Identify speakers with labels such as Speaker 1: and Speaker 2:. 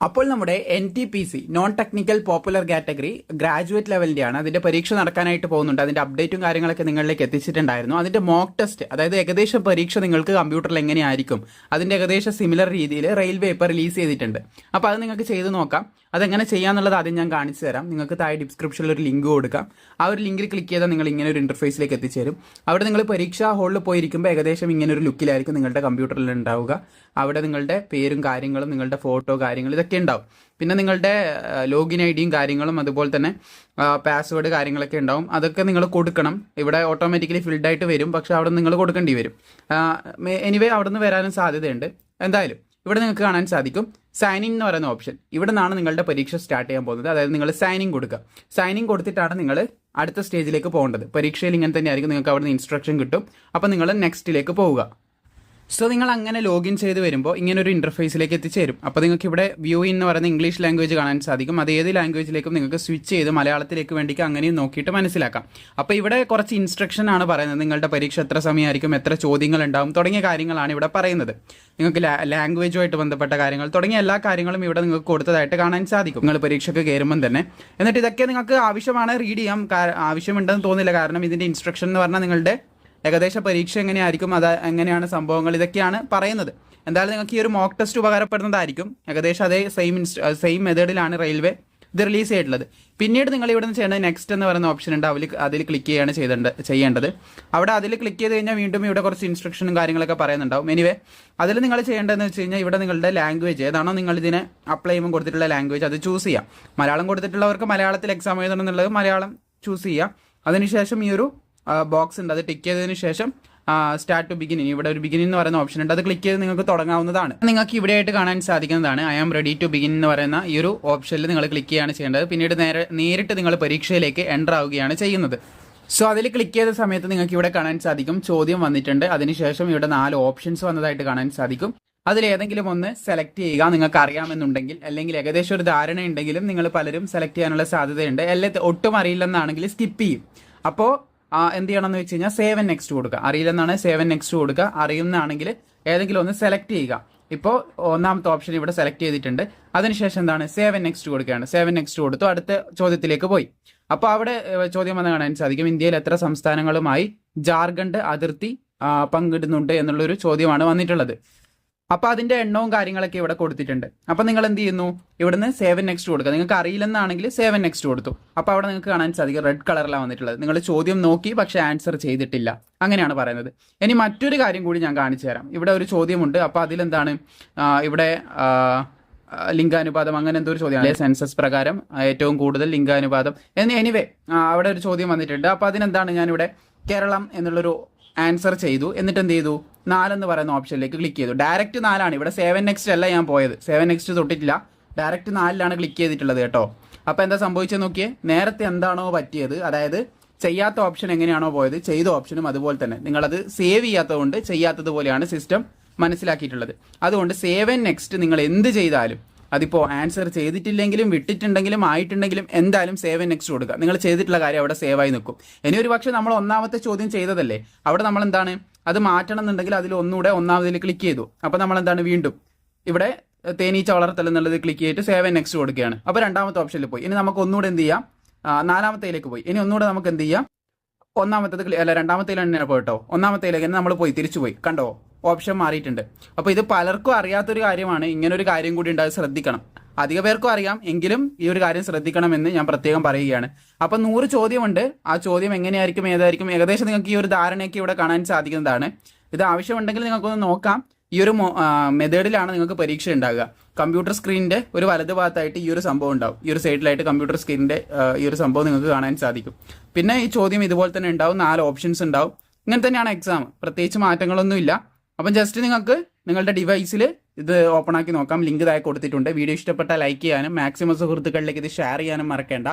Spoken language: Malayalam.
Speaker 1: അപ്പോൾ നമ്മുടെ N T P C non technical popular category graduate ലെവലിന്റെയാണ് അതിന്റെ പരീക്ഷ നടക്കാനായിട്ട് പോകുന്നുണ്ട്. അതിന്റെ അപ്ഡേറ്റും കാര്യങ്ങളൊക്കെ നിങ്ങളിലേക്ക് എത്തിച്ചിട്ടുണ്ടായിരുന്നു. അതിന്റെ മോക്ക് ടെസ്റ്റ് അതായത് ഏകദേശം പരീക്ഷ നിങ്ങൾക്ക് കമ്പ്യൂട്ടറിൽ എങ്ങനെയായിരിക്കും? അതിന്റെ ഏകദേശം സിമിലർ രീതിയിൽ റെയിൽവേ ഇപ്പോൾ റിലീസ് ചെയ്തിട്ടുണ്ട്. അപ്പോൾ അത് നിങ്ങൾക്ക് ചെയ്ത് നോക്കാം. അതെങ്ങനെ ചെയ്യാന്നുള്ളത് ആദ്യം ഞാൻ കാണിച്ചു തരാം. നിങ്ങൾക്ക് താഴെ ഡിസ്ക്രിപ്ഷനിൽ ഒരു ലിങ്ക് കൊടുക്കാം. ആ ഒരു ലിങ്കിൽ ക്ലിക്ക് ചെയ്താൽ നിങ്ങൾ ഇങ്ങനെ ഒരു ഇന്റർഫേസിലേക്ക് എത്തിച്ചേരും. അവിടെ നിങ്ങൾ പരീക്ഷാ ഹാളിൽ പോയിരിക്കുമ്പോൾ ഏകദേശം ഇങ്ങനെ ഒരു ലുക്കിലായിരിക്കും നിങ്ങളുടെ കമ്പ്യൂട്ടറിൽ ഉണ്ടാവുക. അവിടെ നിങ്ങളുടെ പേരും കാര്യങ്ങളും നിങ്ങളുടെ ഫോട്ടോ കാര്യങ്ങൾ ഇതൊക്കെ ഉണ്ടാവും. പിന്നെ നിങ്ങളുടെ ലോഗിൻ ഐ ഡിയും കാര്യങ്ങളും അതുപോലെ തന്നെ പാസ്വേഡ് കാര്യങ്ങളൊക്കെ ഉണ്ടാവും. അതൊക്കെ നിങ്ങൾ കൊടുക്കണം. ഇവിടെ ഓട്ടോമാറ്റിക്കലി ഫിൽഡ് ആയിട്ട് വരും. പക്ഷെ അവിടെ നിങ്ങൾ കൊടുക്കേണ്ടി വരും. എനിവേ അവിടെ നിന്ന് വരാനും സാധ്യതയുണ്ട്. എന്തായാലും ഇവിടെ നിങ്ങൾക്ക് കാണാൻ സാധിക്കും സൈനിങ് എന്ന് പറയുന്ന ഓപ്ഷൻ ഇവിടെ നിന്നാണ് നിങ്ങളുടെ പരീക്ഷ സ്റ്റാർട്ട് ചെയ്യാൻ പോകുന്നത്. അതായത് നിങ്ങൾ സൈനിങ് കൊടുക്കുക. സൈനിങ് കൊടുത്തിട്ടാണ് നിങ്ങൾ അടുത്ത സ്റ്റേജിലേക്ക് പോകേണ്ടത്. പരീക്ഷയിൽ ഇങ്ങനെ തന്നെ ആയിരിക്കും നിങ്ങൾക്ക് അവിടെ ഇൻസ്ട്രക്ഷൻ കിട്ടും. അപ്പോൾ നിങ്ങൾ നെക്സ്റ്റിലേക്ക് പോവുക. സോ നിങ്ങൾ അങ്ങനെ ലോഗിൻ ചെയ്ത് വരുമ്പോൾ ഇങ്ങനെ ഒരു ഇന്റർഫേസിലേക്ക് എത്തിച്ചേരും. അപ്പോൾ നിങ്ങൾക്ക് ഇവിടെ വ്യൂ എന്ന് പറയുന്ന ഇംഗ്ലീഷ് ലാംഗ്വേജ് കാണാൻ സാധിക്കും. അത് ഏത് ലാംഗ്വേജിലേക്കും നിങ്ങൾക്ക് സ്വിച്ച് ചെയ്ത് മലയാളത്തിലേക്ക് വേണ്ടിക്ക് അങ്ങനെയും നോക്കിയിട്ട് മനസ്സിലാക്കാം. അപ്പോൾ ഇവിടെ കുറച്ച് ഇൻസ്ട്രക്ഷൻ ആണ് പറയുന്നത്. നിങ്ങളുടെ പരീക്ഷ എത്ര സമയമായിരിക്കും എത്ര ചോദ്യങ്ങൾ ഉണ്ടാവും തുടങ്ങിയ കാര്യങ്ങളാണ് ഇവിടെ പറയുന്നത്. നിങ്ങൾക്ക് ലാംഗ്വേജുമായിട്ട് ബന്ധപ്പെട്ട കാര്യങ്ങൾ തുടങ്ങിയ എല്ലാ കാര്യങ്ങളും ഇവിടെ നിങ്ങൾക്ക് കൊടുത്തതായിട്ട് കാണാൻ സാധിക്കും. നിങ്ങൾ പരീക്ഷയ്ക്ക് കയറുമ്പം തന്നെ. എന്നിട്ട് ഇതൊക്കെ നിങ്ങൾക്ക് ആവശ്യമാണ് റീഡ് ചെയ്യാം. ആവശ്യമുണ്ടെന്ന് തോന്നില്ല. കാരണം ഇതിന്റെ ഇൻസ്ട്രക്ഷൻ എന്ന് പറഞ്ഞാൽ നിങ്ങളുടെ ഏകദേശ പരീക്ഷ എങ്ങനെയായിരിക്കും? അത് എങ്ങനെയാണ് സംഭവങ്ങൾ? ഇതൊക്കെയാണ് പറയുന്നത്. എന്തായാലും നിങ്ങൾക്ക് ഈ ഒരു മോക്ക് ടെസ്റ്റ് ഉപകാരപ്പെടുന്നതായിരിക്കും. ഏകദേശം അതേ സെയിം ഇൻസ്റ്റ സെയിം മെത്തേഡിലാണ് റെയിൽവേ ഇത് റിലീസ് ചെയ്തിട്ടുള്ളത്. പിന്നീട് നിങ്ങൾ ഇവിടെ നിന്ന് ചെയ്യേണ്ടത് നെക്സ്റ്റ് എന്ന് പറയുന്ന ഓപ്ഷൻ ഉണ്ട്. അതിൽ അതിൽ ക്ലിക്ക് ചെയ്യാണ് ചെയ്തേണ്ട ചെയ്യേണ്ടത്. അവിടെ അതിൽ ക്ലിക്ക് ചെയ്ത് കഴിഞ്ഞാൽ വീണ്ടും ഇവിടെ കുറച്ച് ഇൻസ്ട്രക്ഷനും കാര്യങ്ങളൊക്കെ പറയുന്നുണ്ടാവും. എനിവേ അതിൽ നിങ്ങൾ ചെയ്യേണ്ടതെന്ന് വെച്ച് കഴിഞ്ഞാൽ ഇവിടെ നിങ്ങളുടെ ലാംഗ്വേജ് ഏതാണോ നിങ്ങൾ ഇതിനെ അപ്ലൈ ചെയ്യുമ്പോൾ കൊടുത്തിട്ടുള്ള ലാംഗ്വേജ് അത് ചൂസ് ചെയ്യാം മലയാളം കൊടുത്തിട്ടുള്ളവർക്ക് മലയാളത്തിൽ എക്സാം എഴുതണം എന്നുള്ളത് മലയാളം ചൂസ് ചെയ്യുക. അതിനുശേഷം ഈ ഒരു ബോക്സ് ഉണ്ട്. അത് ടിക്ക് ചെയ്തതിന് ശേഷം സ്റ്റാർട്ട് ടു ബിഗിനിങ് ഇവിടെ ഒരു ബിഗിനിങ് എന്ന് പറയുന്ന ഓപ്ഷൻ ഉണ്ട്. അത് ക്ലിക്ക് ചെയ്ത് നിങ്ങൾക്ക് തുടങ്ങാവുന്നതാണ്. നിങ്ങൾക്ക് ഇവിടെ ആയിട്ട് കാണാൻ സാധിക്കുന്നതാണ്. I am ready to begin എന്ന് പറയുന്ന ഈ ഒരു ഓപ്ഷനിൽ നിങ്ങൾ ക്ലിക്ക് ചെയ്യാണ് ചെയ്യേണ്ടത്. പിന്നീട് നേരെ നേരിട്ട് നിങ്ങൾ പരീക്ഷയിലേക്ക് എന്റർ ആവുകയാണ് ചെയ്യുന്നത്. സോ അതിൽ ക്ലിക്ക് ചെയ്ത സമയത്ത് നിങ്ങൾക്ക് ഇവിടെ കാണാൻ സാധിക്കും. ചോദ്യം വന്നിട്ടുണ്ട്. അതിനുശേഷം ഇവിടെ നാല് ഓപ്ഷൻസ് വന്നതായിട്ട് കാണാൻ സാധിക്കും. അതിലേതെങ്കിലും ഒന്ന് സെലക്ട് ചെയ്യുക നിങ്ങൾക്ക് അറിയാമെന്നുണ്ടെങ്കിൽ അല്ലെങ്കിൽ ഏകദേശം ഒരു ധാരണ ഉണ്ടെങ്കിലും നിങ്ങൾ പലരും സെലക്ട് ചെയ്യാനുള്ള സാധ്യതയുണ്ട്. അല്ലെ ഒട്ടും അറിയില്ലെന്നാണെങ്കിൽ സ്കിപ്പ് ചെയ്യും. അപ്പോൾ എന്ത് ചെയ്യണമെന്ന് വെച്ച് കഴിഞ്ഞാൽ സേവൻ നെക്സ്റ്റ് കൊടുക്കുക. അറിയില്ലെന്നാണ് സേവൻ നെക്സ്റ്റ് കൊടുക്കുക. അറിയുന്നതാണെങ്കിൽ ഏതെങ്കിലും ഒന്ന് സെലക്ട് ചെയ്യുക. ഇപ്പോൾ ഒന്നാമത്തെ ഓപ്ഷൻ ഇവിടെ സെലക്ട് ചെയ്തിട്ടുണ്ട്. അതിനുശേഷം എന്താണ്? സേവൻ നെക്സ്റ്റ് കൊടുക്കുകയാണ്. സേവൻ നെക്സ്റ്റ് കൊടുത്തു. അടുത്ത ചോദ്യത്തിലേക്ക് പോയി. അപ്പോൾ അവിടെ ചോദ്യം വന്ന് കാണാൻ സാധിക്കും. ഇന്ത്യയിൽ എത്ര സംസ്ഥാനങ്ങളുമായി ജാർഖണ്ഡ് അതിർത്തി പങ്കിടുന്നുണ്ട് എന്നുള്ളൊരു ചോദ്യമാണ് വന്നിട്ടുള്ളത്. അപ്പോൾ അതിന്റെ എണ്ണവും കാര്യങ്ങളൊക്കെ ഇവിടെ കൊടുത്തിട്ടുണ്ട്. അപ്പോൾ നിങ്ങൾ എന്ത് ചെയ്യുന്നു? ഇവിടുന്ന് സെവൻ നെക്സ്റ്റ് കൊടുക്കുക. നിങ്ങൾക്ക് അറിയില്ലെന്നാണെങ്കിൽ സെവൻ നെക്സ്റ്റ് കൊടുത്തു. അപ്പോൾ അവിടെ നിങ്ങൾക്ക് കാണാൻ സാധിക്കും റെഡ് കളറിലാണ് വന്നിട്ടുള്ളത്. നിങ്ങൾ ചോദ്യം നോക്കി പക്ഷേ ആൻസർ ചെയ്തിട്ടില്ല. അങ്ങനെയാണ് പറയുന്നത്. ഇനി മറ്റൊരു കാര്യം കൂടി ഞാൻ കാണിച്ചു തരാം. ഇവിടെ ഒരു ചോദ്യമുണ്ട്. അപ്പോൾ അതിലെന്താണ്? ഇവിടെ ലിംഗാനുപാതം അങ്ങനെ എന്തോ ഒരു ചോദ്യമാണ്. സെൻസസ് പ്രകാരം ഏറ്റവും കൂടുതൽ ലിംഗാനുപാതം. എന്ന് എനിവേ അവിടെ ഒരു ചോദ്യം വന്നിട്ടുണ്ട്. അപ്പോൾ അതിനെന്താണ് ഞാനിവിടെ കേരളം എന്നുള്ളൊരു ആൻസർ ചെയ്തു. എന്നിട്ട് എന്ത് ചെയ്തു നാലെന്ന് പറയുന്ന ഓപ്ഷനിലേക്ക് ക്ലിക്ക് ചെയ്തു. ഡയറക്റ്റ് നാലാണ്. ഇവിടെ സെവൻ നെക്സ്റ്റ് അല്ല ഞാൻ പോയത്. സെവൻ നെക്സ്റ്റ് തൊട്ടിട്ടില്ല. ഡയറക്റ്റ് നാലിലാണ് ക്ലിക്ക് ചെയ്തിട്ടുള്ളത് കേട്ടോ. അപ്പോൾ എന്താ സംഭവിച്ചത് നോക്കിയേ? നേരത്തെ എന്താണോ പറ്റിയത് അതായത് ചെയ്യാത്ത ഓപ്ഷൻ എങ്ങനെയാണോ പോയത് ചെയ്ത ഓപ്ഷനും അതുപോലെ തന്നെ. നിങ്ങളത് സേവ് ചെയ്യാത്തതുകൊണ്ട് ചെയ്യാത്തതുപോലെയാണ് സിസ്റ്റം മനസ്സിലാക്കിയിട്ടുള്ളത്. അതുകൊണ്ട് സേവ് ആൻഡ് നെക്സ്റ്റ് നിങ്ങൾ എന്ത് ചെയ്താലും അതിപ്പോൾ ആൻസർ ചെയ്തിട്ടില്ലെങ്കിലും വിട്ടിട്ടുണ്ടെങ്കിലും ആയിട്ടുണ്ടെങ്കിലും എന്തായാലും സേവ് നെക്സ്റ്റ് കൊടുക്കുക. നിങ്ങൾ ചെയ്തിട്ടുള്ള കാര്യം അവിടെ സേവ് ആയി നിൽക്കും. ഇനി ഒരു പക്ഷേ നമ്മൾ ഒന്നാമത്തെ ചോദ്യം ചെയ്തതല്ലേ? അവിടെ നമ്മൾ എന്താണ്? അത് മാറ്റണം എന്നുണ്ടെങ്കിൽ അതിൽ ഒന്നുകൂടെ ഒന്നാമതിൽ ക്ലിക്ക് ചെയ്തു. അപ്പോൾ നമ്മൾ എന്താണ് വീണ്ടും? ഇവിടെ തേനീച്ച വളർത്തൽ എന്നുള്ളത് ക്ലിക്ക് ചെയ്തിട്ട് സേവ് നെക്സ്റ്റ് കൊടുക്കുകയാണ്. അപ്പോൾ രണ്ടാമത്തെ ഓപ്ഷനിൽ പോയി. ഇനി നമുക്ക് ഒന്നുകൂടെ എന്ത് ചെയ്യാം? നാലാമത്തേലേക്ക് പോയി. ഇനി ഒന്നുകൂടെ നമുക്ക് എന്ത് ചെയ്യാം? ഒന്നാമത്തേത് അല്ല രണ്ടാമത്തേലാണ് പോയിട്ടോ? ഒന്നാമത്തേലേക്ക് നമ്മൾ പോയി തിരിച്ചു പോയി. കണ്ടോ? ഓപ്ഷൻ മാറിയിട്ടുണ്ട്. അപ്പോൾ ഇത് പലർക്കും അറിയാത്തൊരു കാര്യമാണ്. ഇങ്ങനെ ഒരു കാര്യം കൂടി ഉണ്ടായത് ശ്രദ്ധിക്കണം. അധിക പേർക്കും അറിയാം എങ്കിലും ഈ ഒരു കാര്യം ശ്രദ്ധിക്കണമെന്ന് ഞാൻ പ്രത്യേകം പറയുകയാണ്. അപ്പം നൂറ് ചോദ്യമുണ്ട്. ആ ചോദ്യം എങ്ങനെയായിരിക്കും ഏതായിരിക്കും? ഏകദേശം നിങ്ങൾക്ക് ഈ ഒരു ധാരണയൊക്കെ ഇവിടെ കാണാൻ സാധിക്കുന്നതാണ്. ഇത് ആവശ്യമുണ്ടെങ്കിൽ നിങ്ങൾക്കൊന്ന് നോക്കാം. ഈ ഒരു മെത്തേഡിലാണ് നിങ്ങൾക്ക് പരീക്ഷ ഉണ്ടാകുക കമ്പ്യൂട്ടർ സ്ക്രീനിന്റെ ഒരു വലത് ഭാഗത്തായിട്ട് ഈ ഒരു സംഭവം ഉണ്ടാവും. ഈ ഒരു സൈഡിലായിട്ട് കമ്പ്യൂട്ടർ സ്ക്രീനിന്റെ ഈ ഒരു സംഭവം നിങ്ങൾക്ക് കാണാൻ സാധിക്കും. പിന്നെ ഈ ചോദ്യം ഇതുപോലെ തന്നെ ഉണ്ടാവും. നാല് ഓപ്ഷൻസ് ഉണ്ടാവും. ഇങ്ങനെ തന്നെയാണ് എക്സാം. പ്രത്യേകിച്ച് മാറ്റങ്ങളൊന്നുമില്ല. അപ്പം ജസ്റ്റ് നിങ്ങൾക്ക് നിങ്ങളുടെ ഡിവൈസിൽ ഇത് ഓപ്പൺ ആക്കി നോക്കാം. ലിങ്ക് താഴെ കൊടുത്തിട്ടുണ്ട്. വീഡിയോ ഇഷ്ടപ്പെട്ട ലൈക്ക് ചെയ്യാനും മാക്സിമം സുഹൃത്തുക്കളിലേക്ക് ഇത് ഷെയർ ചെയ്യാനും മറക്കേണ്ട.